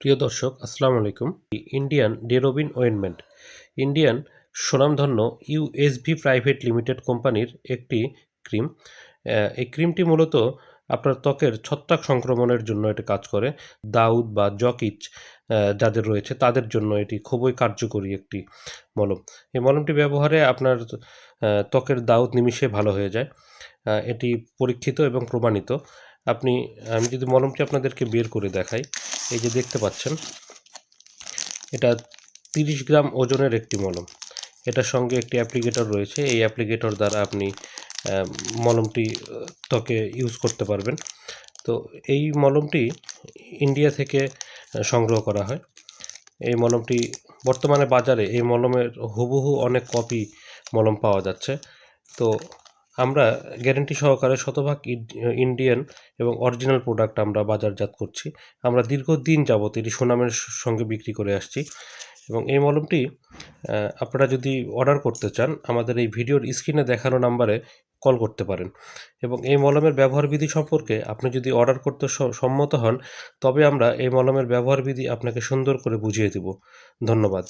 প্রিয় দর্শক, আসসালামু আলাইকুম। Indian ডেরোবিন ointment. ইন্ডিয়ান সুনামধন্য ইউএসভি প্রাইভেট লিমিটেড কোম্পানির একটি ক্রিম। এই ক্রিমটি মূলত আপনার ত্বকের ছত্রাক সংক্রমণের জন্য এটি কাজ করে। দাউদ বা জকিচ যাদের রয়েছে, তাদের জন্য এটি খুবই কার্যকরী একটি মলম। এই মলমটি ব্যবহারে আপনার ত্বকের দাউদ নিমিষে ভালো হয়ে যায়। এটি পরীক্ষিত এবং প্রমাণিত। আপনি, আমি যদি মলমটি আপনাদেরকে বের করে দেখাই। এই যে দেখতে পাচ্ছেন, এটা তিরিশ গ্রাম ওজনের একটি মলম। এটার সঙ্গে একটি অ্যাপ্লিকেটর রয়েছে। এই অ্যাপ্লিকেটর দ্বারা আপনি মলমটি ত্বকে ইউজ করতে পারবেন। তো এই মলমটি ইন্ডিয়া থেকে সংগ্রহ করা হয়। এই মলমটি বর্তমানে বাজারে এই মলমের হুবহু অনেক কপি মলম পাওয়া যাচ্ছে। তো আমরা গ্যারেন্টি সহকারে শতভাগ ইন্ডিয়ান এবং অরিজিনাল প্রোডাক্ট আমরা বাজারজাত করছি। আমরা দীর্ঘদিন যাবত এটি সুনামের সঙ্গে বিক্রি করে আসছি। এবং এই মলমটি আপনারা যদি অর্ডার করতে চান, আমাদের এই ভিডিওর স্ক্রিনে দেখানো নাম্বারে কল করতে পারেন। এবং এই মলমের ব্যবহার বিধি সম্পর্কে আপনি যদি অর্ডার করতে সম্মত হন, তবে আমরা এই মলমের ব্যবহার বিধি আপনাকে সুন্দর করে বুঝিয়ে দেব। ধন্যবাদ।